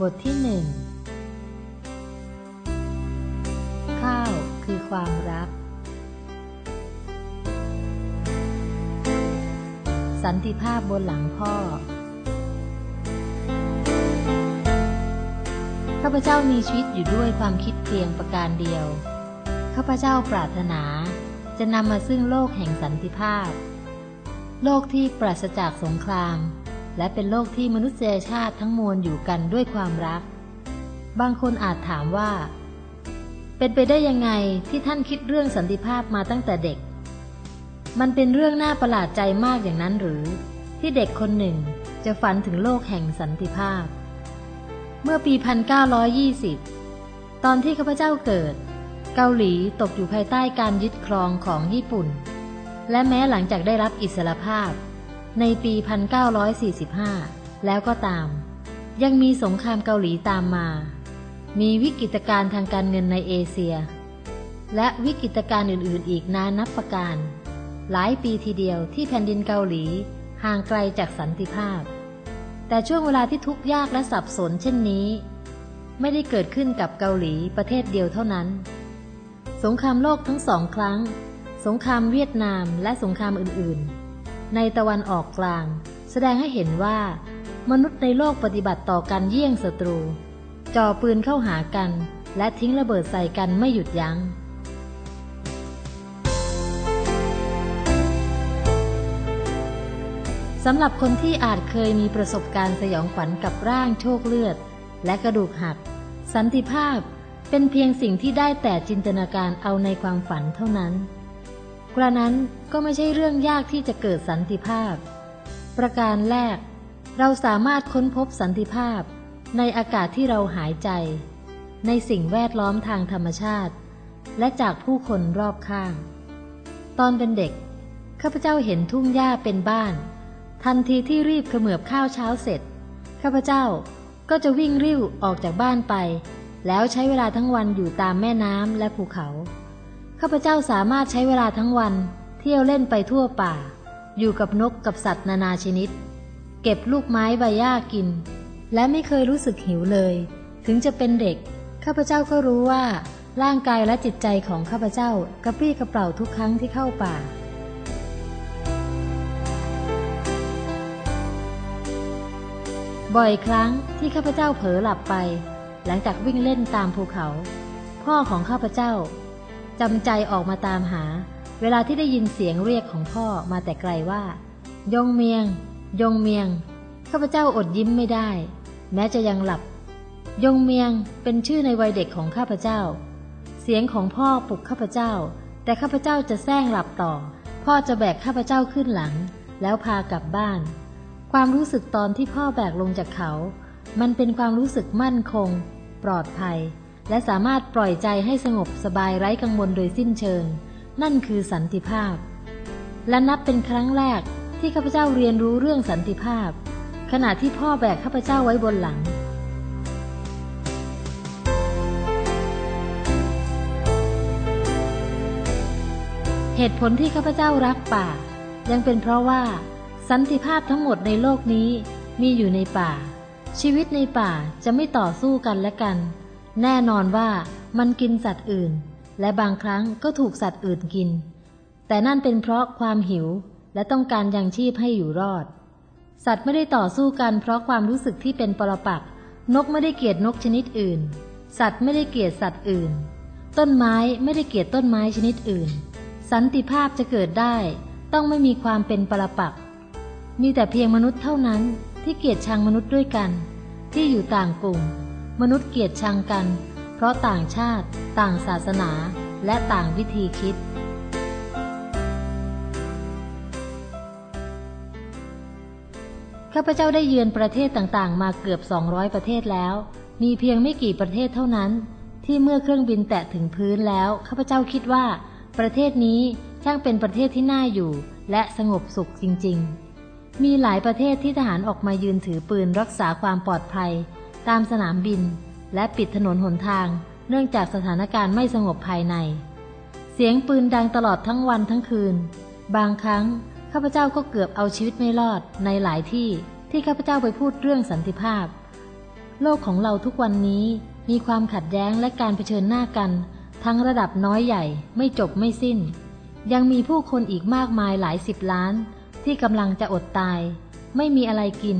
บทที่หนึ่งข้าวคือความรัก สันติภาพบนหลังพ่อ ข้าพเจ้ามีชีวิตอยู่ด้วยความคิดเพียงประการเดียว ข้าพเจ้าปรารถนาจะนำมาซึ่งโลกแห่งสันติภาพ โลกที่ปราศจากสงคราม และเป็นโลกที่มนุษยชาติทั้งมวลอยู่กันด้วยความรัก บางคนอาจถามว่า เป็นไปได้ยังไงที่ท่านคิดเรื่องสันติภาพมาตั้งแต่เด็ก มันเป็นเรื่องน่าประหลาดใจมากอย่างนั้นหรือ ที่เด็กคนหนึ่งจะฝันถึงโลกแห่งสันติภาพ เมื่อปี 1920 ตอนที่ข้าพเจ้าเกิด เกาหลีตกอยู่ภายใต้การยึดครองของญี่ปุ่น และแม้หลังจากได้รับอิสรภาพ ในปี 1945 แล้วก็ตาม ยังมีสงครามเกาหลีตามมา มีวิกฤตการณ์ทางการเงินในเอเชีย และวิกฤตการณ์อื่นๆ อีกนานับประการ หลายปีทีเดียวที่แผ่นดินเกาหลีห่างไกลจากสันติภาพ แต่ช่วงเวลาที่ทุกข์ยากและสับสนเช่นนี้ ไม่ได้เกิดขึ้นกับเกาหลีประเทศเดียวเท่านั้น สงครามโลกทั้งสองครั้ง สงครามเวียดนามและสงครามอื่นๆ ในตะวันออกกลาง แสดงให้เห็นว่า มนุษย์ในโลกปฏิบัติต่อกันเยี่ยงศัตรู จ่อปืนเข้าหากัน และทิ้งระเบิดใส่กันไม่หยุดยัง้งสำหรับคนที่อาจเคยมีประสบการณ์สยองขวัญกับร่างโชคเลือด และกระดูกหัก สันติภาพเป็นเพียงสิ่งที่ได้แต่จินตนาการเอาในความฝันเท่านั้น กระนั้นก็ไม่ใช่เรื่องยากที่จะเกิดสันติภาพ ประการแรก เราสามารถค้นพบสันติภาพ ในอากาศที่เราหายใจ ในสิ่งแวดล้อมทางธรรมชาติ และจากผู้คนรอบข้าง ตอนเป็นเด็ก ข้าพเจ้าเห็นทุ่งหญ้าเป็นบ้าน ทันทีที่รีบเขมือบข้าวเช้าเสร็จ ข้าพเจ้าก็จะวิ่งริ้วออกจากบ้านไป แล้วใช้เวลาทั้งวันอยู่ตามแม่น้ำและภูเขา ข้าพเจ้าสามารถใช้เวลาทั้งวัน เที่ยวเล่นไปทั่วป่า อยู่กับนกกับสัตว์นานาชนิด เก็บลูกไม้ใบหญ้ากิน และไม่เคยรู้สึกหิวเลย ถึงจะเป็นเด็ก ข้าพเจ้าก็รู้ว่า ร่างกายและจิตใจของข้าพเจ้ากระปรี้กระเปร่าทุกครั้งที่เข้าป่าบ่อยครั้งที่ข้าพเจ้าเผลอหลับไป หลังจากวิ่งเล่นตามภูเขา พ่อของข้าพเจ้า จำใจออกมาตามหา เวลาที่ได้ยินเสียงเรียกของพ่อมาแต่ไกลว่า ยงเมียง ยงเมียง ข้าพเจ้าอดยิ้มไม่ได้ แม้จะยังหลับ ยงเมียงเป็นชื่อในวัยเด็กของข้าพเจ้า เสียงของพ่อปลุกข้าพเจ้า แต่ข้าพเจ้าจะแซงหลับต่อ พ่อจะแบกข้าพเจ้าขึ้นหลัง แล้วพากลับบ้าน ความรู้สึกตอนที่พ่อแบกลงจากเขา มันเป็นความรู้สึกมั่นคง ปลอดภัย และสามารถปล่อยใจให้สงบสบายไร้กังวลโดยสิ้นเชิง นั่นคือสันติภาพ และนับเป็นครั้งแรกที่ข้าพเจ้าเรียนรู้เรื่องสันติภาพ ขณะที่พ่อแบกข้าพเจ้าไว้บนหลังเหตุผลที่ข้าพเจ้ารักป่า ยังเป็นเพราะว่า สันติภาพทั้งหมดในโลกนี้มีอยู่ในป่า ชีวิตในป่าจะไม่ต่อสู้กันและกัน แน่นอนว่ามันกินสัตว์อื่น และบางครั้งก็ถูกสัตว์อื่นกิน แต่นั่นเป็นเพราะความหิวและต้องการยังชีพให้อยู่รอด สัตว์ไม่ได้ต่อสู้กันเพราะความรู้สึกที่เป็นปรปักษ์นกไม่ได้เกลียดนกชนิดอื่น สัตว์ไม่ได้เกลียดสัตว์อื่น ต้นไม้ไม่ได้เกลียดต้นไม้ชนิดอื่น สันติภาพจะเกิดได้ ต้องไม่มีความเป็นปรปักษ์มีแต่เพียงมนุษย์เท่านั้นที่เกลียดชังมนุษย์ด้วยกัน ที่อยู่ต่างกลุ่ม มนุษย์เกลียดชังกัน เพราะต่างชาติ ต่างศาสนา และต่างวิธีคิด ข้าพเจ้าได้เยือนประเทศต่างๆ มาเกือบ 200 ประเทศแล้ว มีเพียงไม่กี่ประเทศเท่านั้น ที่เมื่อเครื่องบินแตะถึงพื้นแล้ว ข้าพเจ้าคิดว่า ประเทศนี้ช่างเป็นประเทศที่น่าอยู่ และสงบสุขจริง ๆ มีหลายประเทศที่ทหารออกมายืนถือปืนรักษาความปลอดภัย ตามสนามบิน และปิดถนนหนทาง เนื่องจากสถานการณ์ไม่สงบภายใน เสียงปืนดังตลอดทั้งวันทั้งคืน บางครั้งข้าพเจ้าก็เกือบเอาชีวิตไม่รอดในหลายที่ที่ข้าพเจ้าไปพูดเรื่องสันติภาพ โลกของเราทุกวันนี้มีความขัดแย้งและการเผชิญหน้ากัน ทั้งระดับน้อยใหญ่ไม่จบไม่สิ้น ยังมีผู้คนอีกมากมายหลายสิบล้าน ที่กำลังจะอดตาย ไม่มีอะไรกิน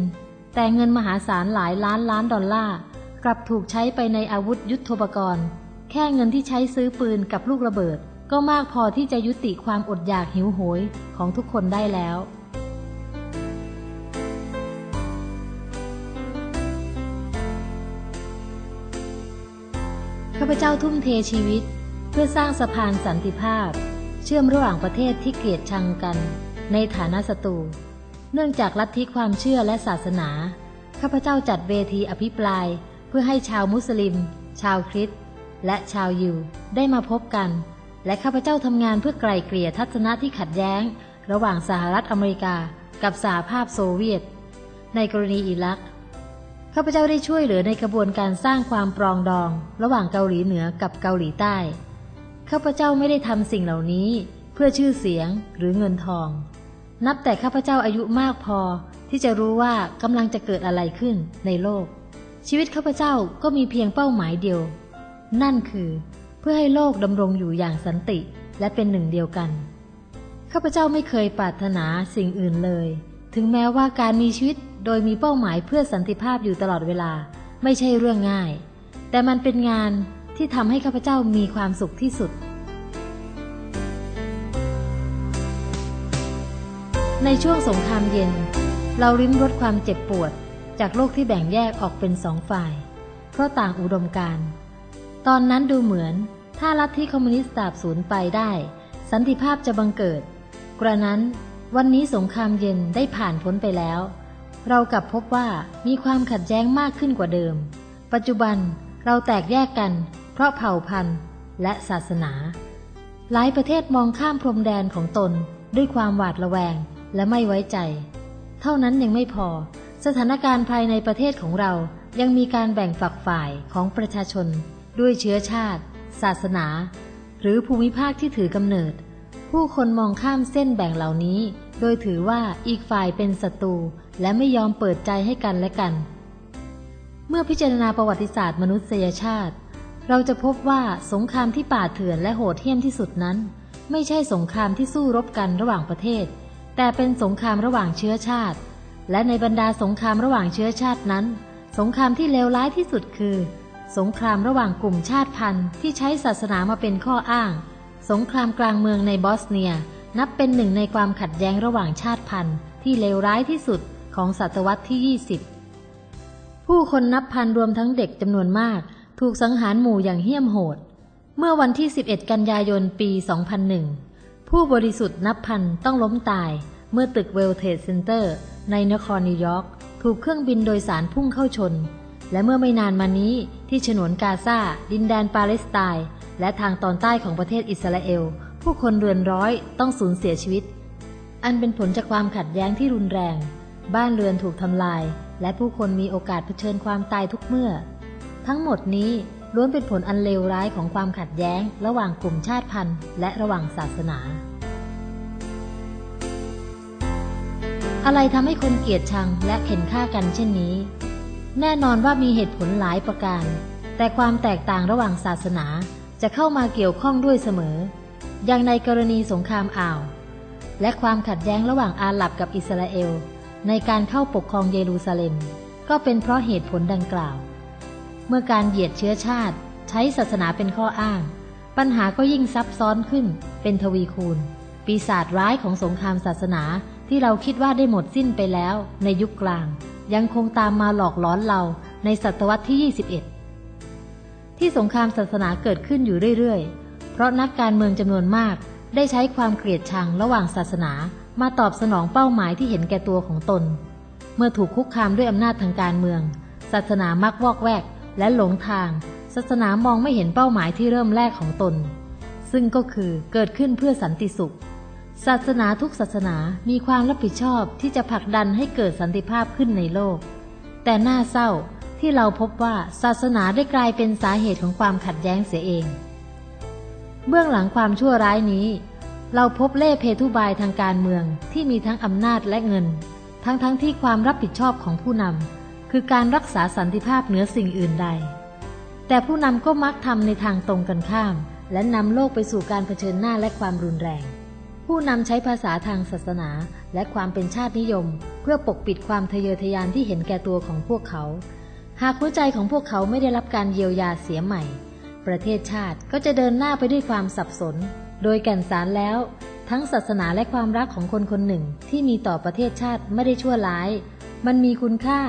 แต่เงินมหาศาลหลายล้านล้านดอลลาร์กลับถูกใช้ไปในอาวุธยุทโธปกรณ์ แค่เงินที่ใช้ซื้อปืนกับลูกระเบิด ก็มากพอที่จะยุติความอดอยากหิวโหยของทุกคนได้แล้วข้าพเจ้าทุ่มเทชีวิต เพื่อสร้างสะพานสันติภาพ เชื่อมระหว่างประเทศที่เกลียดชังกัน ในฐานะศัตรู เนื่องจากลัทธิความเชื่อและศาสนา ข้าพเจ้าจัดเวทีอภิปราย เพื่อให้ชาวมุสลิม ชาวคริสต์และชาวยิวได้มาพบกัน และข้าพเจ้าทำงานเพื่อไกล่เกลี่ยทัศนะที่ขัดแย้ง ระหว่างสหรัฐอเมริกา กับสหภาพโซเวียต ในกรณีอิรักข้าพเจ้าได้ช่วยเหลือในกระบวนการสร้างความปรองดอง ระหว่างเกาหลีเหนือกับเกาหลีใต้ข้าพเจ้าไม่ได้ทำสิ่งเหล่านี้ เพื่อชื่อเสียงหรือเงินทอง นับแต่ข้าพเจ้าอายุมากพอที่จะรู้ว่ากำลังจะเกิดอะไรขึ้นในโลก ชีวิตข้าพเจ้าก็มีเพียงเป้าหมายเดียว นั่นคือ เพื่อให้โลกดำรงอยู่อย่างสันติและเป็นหนึ่งเดียวกัน ข้าพเจ้าไม่เคยปรารถนาสิ่งอื่นเลย ถึงแม้ว่าการมีชีวิตโดยมีเป้าหมายเพื่อสันติภาพอยู่ตลอดเวลาไม่ใช่เรื่องง่าย แต่มันเป็นงานที่ทำให้ข้าพเจ้ามีความสุขที่สุด ในช่วงสงครามเย็น เราลิ้มรสความเจ็บปวด จากโลกที่แบ่งแยกออกเป็นสองฝ่าย เพราะต่างอุดมการ ตอนนั้นดูเหมือนถ้าลัทธิคอมมิวนิสต์ดาบสูญไปได้ สันติภาพจะบังเกิด กระนั้นวันนี้สงครามเย็นได้ผ่านพ้นไปแล้ว เรากลับพบว่ามีความขัดแย้งมากขึ้นกว่าเดิม ปัจจุบันเราแตกแยกกัน เพราะเผ่าพันธุ์และศาสนา หลายประเทศมองข้ามพรมแดนของตนด้วยความหวาดระแวง และไม่ไว้ใจ เท่านั้นยังไม่พอ สถานการณ์ภายในประเทศของเรายังมีการแบ่งฝักฝ่ายของประชาชน ด้วยเชื้อชาติ ศาสนา หรือภูมิภาคที่ถือกำเนิด ผู้คนมองข้ามเส้นแบ่งเหล่านี้ โดยถือว่าอีกฝ่ายเป็นศัตรูและไม่ยอมเปิดใจให้กันและกัน เมื่อพิจารณาประวัติศาสตร์มนุษยชาติ เราจะพบว่าสงครามที่ป่าเถื่อนและโหดเหี้ยมที่สุดนั้น ไม่ใช่สงครามที่สู้รบกันระหว่างประเทศ แต่เป็นสงครามระหว่างเชื้อชาติ และในบรรดาสงครามระหว่างเชื้อชาตินั้น สงครามที่เลวร้ายที่สุดคือ สงครามระหว่างกลุ่มชาติพันธุ์ที่ใช้ศาสนามาเป็นข้ออ้าง สงครามกลางเมืองในบอสเนีย นับเป็นหนึ่งในความขัดแย้งระหว่างชาติพันธุ์ที่เลวร้ายที่สุดของศตวรรษที่ 20 ผู้คนนับพันรวมทั้งเด็กจำนวนมาก ถูกสังหารหมู่อย่างเหี้ยมโหด เมื่อวันที่ 11 กันยายน ปี 2001 ผู้บริสุทธิ์นับพันต้องล้มตาย เมื่อตึกเวลเทดเซ็นเตอร์ ในนครนิวยอร์กถูกเครื่องบินโดยสารพุ่งเข้าชน และเมื่อไม่นานมานี้ที่ฉนวนกาซาดินแดนปาเลสไตน์และทางตอนใต้ของประเทศอิสราเอล ผู้คนเรือนร้อยต้องสูญเสียชีวิต อันเป็นผลจากความขัดแย้งที่รุนแรง บ้านเรือนถูกทำลาย และผู้คนมีโอกาสเผชิญความตายทุกเมื่อ ทั้งหมดนี้ ล้วนเป็นผลอันเลวร้ายของความขัดแย้ง ระหว่างกลุ่มชาติพันธุ์ และระหว่างศาสนา อะไรทำให้คนเกลียดชังและเข็นฆ่ากันเช่นนี้ แน่นอนว่ามีเหตุผลหลายประการ แต่ความแตกต่างระหว่างศาสนาจะเข้ามาเกี่ยวข้องด้วยเสมอ อย่างในกรณีสงครามอ่าว และความขัดแย้งระหว่างอาหรับกับอิสราเอล ในการเข้าปกครองเยรูซาเล็ม ก็เป็นเพราะเหตุผลดังกล่าว เมื่อการเหยียดเชื้อชาติ ใช้ศาสนาเป็นข้ออ้าง ปัญหาก็ยิ่งซับซ้อนขึ้นเป็นทวีคูณ ปีศาจร้ายของสงครามศาสนาที่เราคิดว่าได้หมดสิ้นไปแล้วในยุคกลาง ยังคงตามมาหลอกล้อนเราในศตวรรษที่ 21 ที่สงครามศาสนาเกิดขึ้นอยู่เรื่อยๆ เพราะนักการเมืองจำนวนมากได้ใช้ความเกลียดชังระหว่างศาสนามาตอบสนองเป้าหมายที่เห็นแก่ตัวของตน เมื่อถูกคุกคามด้วยอำนาจทางการเมือง ศาสนามักวอกแวก และหลงทาง ศาสนามองไม่เห็นเป้าหมายที่เริ่มแรกของตน ซึ่งก็คือเกิดขึ้นเพื่อสันติสุข ศาสนาทุกศาสนามีความรับผิดชอบที่จะผลักดันให้เกิดสันติภาพขึ้นในโลก แต่น่าเศร้าที่เราพบว่าศาสนาได้กลายเป็นสาเหตุของความขัดแย้งเสียเอง เบื้องหลังความชั่วร้ายนี้ เราพบเล่เพทุบายทางการเมืองที่มีทั้งอำนาจและเงิน ทั้งทั้งที่ความรับผิดชอบของผู้นำ คือการรักษาสันติภาพเหนือสิ่งอื่นใด แต่ผู้นำก็มักทำในทางตรงกันข้าม และนำโลกไปสู่การเผชิญหน้าและความรุนแรง ผู้นำใช้ภาษาทางศาสนาและความเป็นชาตินิยม เพื่อปกปิดความทะเยอทะยานที่เห็นแก่ตัวของพวกเขา หากหัวใจของพวกเขาไม่ได้รับการเยียวยาเสียใหม่ ประเทศชาติก็จะเดินหน้าไปด้วยความสับสน โดยแก่นสารแล้ว ทั้งศาสนาและความรักของคนคนหนึ่งที่มีต่อประเทศชาติไม่ได้ชั่วร้าย มันมีคุณค่า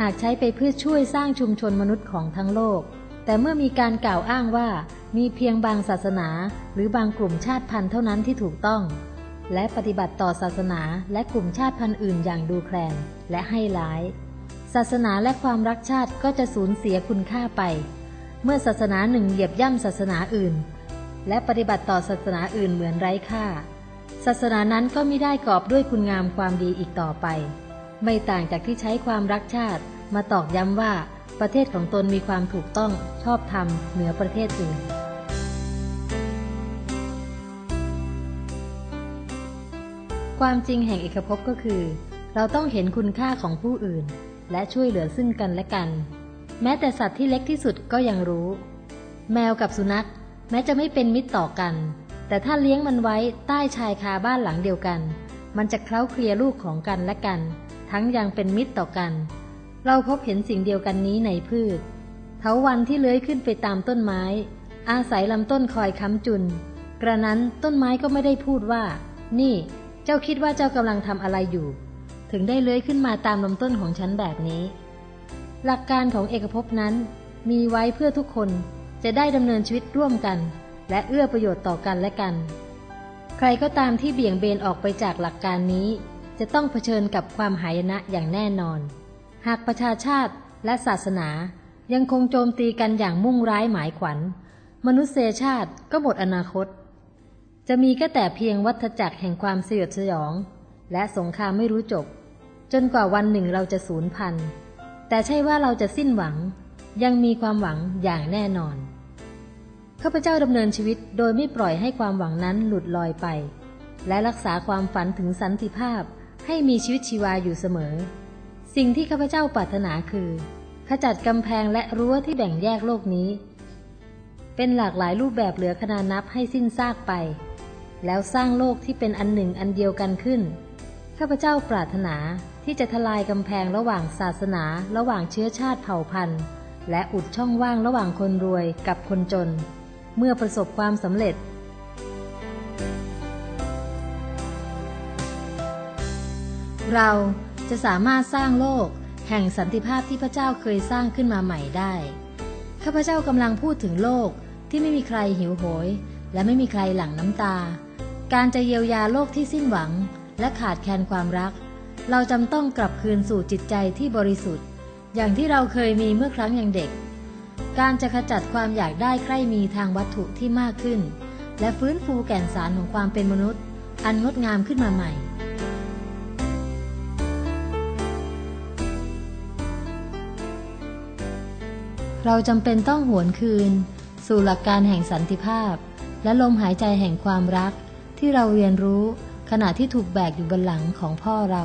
หากใช้ไปเพื่อช่วยสร้างชุมชนมนุษย์ของทั้งโลก แต่เมื่อมีการกล่าวอ้างว่ามีเพียงบางศาสนา หรือบางกลุ่มชาติพันธุ์เท่านั้นที่ถูกต้อง และปฏิบัติต่อศาสนาและกลุ่มชาติพันธุ์อื่นอย่างดูแคลนและให้ร้าย ศาสนาและความรักชาติก็จะสูญเสียคุณค่าไป เมื่อศาสนาหนึ่งเหยียบย่ำศาสนาอื่น และปฏิบัติต่อศาสนาอื่นเหมือนไร้ค่า ศาสนานั้นก็ไม่ได้กอบด้วยคุณงามความดีอีกต่อไป ไม่ต่างจากที่ใช้ความรักชาติ มาตอกย้ำว่าประเทศของตนมีความถูกต้องชอบธรรมเหนือประเทศอื่น ความจริงแห่งเอกภพก็คือ เราต้องเห็นคุณค่าของผู้อื่น และช่วยเหลือซึ่งกันและกัน แม้แต่สัตว์ที่เล็กที่สุดก็ยังรู้ แมวกับสุนัข แม้จะไม่เป็นมิตรต่อกัน แต่ถ้าเลี้ยงมันไว้ใต้ชายคาบ้านหลังเดียวกัน มันจะเคล้าเคลียลูกของกันและกัน ทั้งยังเป็นมิตรต่อกัน เราพบเห็นสิ่งเดียวกันนี้ในพืช เถาวันที่เลื้อยขึ้นไปตามต้นไม้ อาศัยลำต้นคอยค้ำจุน กระนั้นต้นไม้ก็ไม่ได้พูดว่า นี่ เจ้าคิดว่าเจ้ากำลังทำอะไรอยู่ ถึงได้เลื้อยขึ้นมาตามลำต้นของฉันแบบนี้ หลักการของเอกภพนั้น มีไว้เพื่อทุกคนจะได้ดำเนินชีวิตร่วมกัน และเอื้อประโยชน์ต่อกันและกัน ใครก็ตามที่เบี่ยงเบนออกไปจากหลักการนี้ จะต้องเผชิญกับความหายนะอย่างแน่นอน หากประชาชาติและศาสนายังคงโจมตีกันอย่างมุ่งร้ายหมายขวัญ มนุษยชาติก็หมดอนาคต จะมีก็แต่เพียงวัฏจักรแห่งความสยดสยอง และสงครามไม่รู้จบ จนกว่าวันหนึ่งเราจะสูญพันธุ์แต่ใช่ว่าเราจะสิ้นหวัง ยังมีความหวังอย่างแน่นอนข้าพเจ้าดำเนินชีวิตโดยไม่ปล่อยให้ความหวังนั้นหลุดลอยไป และรักษาความฝันถึงสันติภาพ ให้มีชีวิตชีวาอยู่เสมอ สิ่งที่ข้าพเจ้าปรารถนาคือ ขจัดกำแพงและรั้วที่แบ่งแยกโลกนี้ เป็นหลากหลายรูปแบบเหลือขนานับให้สิ้นซากไป แล้วสร้างโลกที่เป็นอันหนึ่งอันเดียวกันขึ้น ข้าพเจ้าปรารถนาที่จะทลายกำแพงระหว่างศาสนา ระหว่างเชื้อชาติเผ่าพันธุ์ และอุดช่องว่างระหว่างคนรวยกับคนจน เมื่อประสบความสำเร็จ เราจะสามารถสร้างโลก แห่งสันติภาพที่พระเจ้าเคยสร้างขึ้นมาใหม่ได้ ข้าพเจ้ากำลังพูดถึงโลกที่ไม่มีใครหิวโหย และไม่มีใครหลั่งน้ำตา การจะเยียวยาโลกที่สิ้นหวัง และขาดแคลนความรัก เราจำต้องกลับคืนสู่จิตใจที่บริสุทธิ์ อย่างที่เราเคยมีเมื่อครั้งยังเด็ก การจะขจัดความอยากได้ใคร่มีทางวัตถุที่มากขึ้น และฟื้นฟูแก่นสารของความเป็นมนุษย์ อันงดงามขึ้นมาใหม่ เราจำเป็นต้องหวนคืน สู่หลักการแห่งสันติภาพ และลมหายใจแห่งความรักที่เราเรียนรู้ขณะที่ถูกแบกอยู่บนหลังของพ่อเรา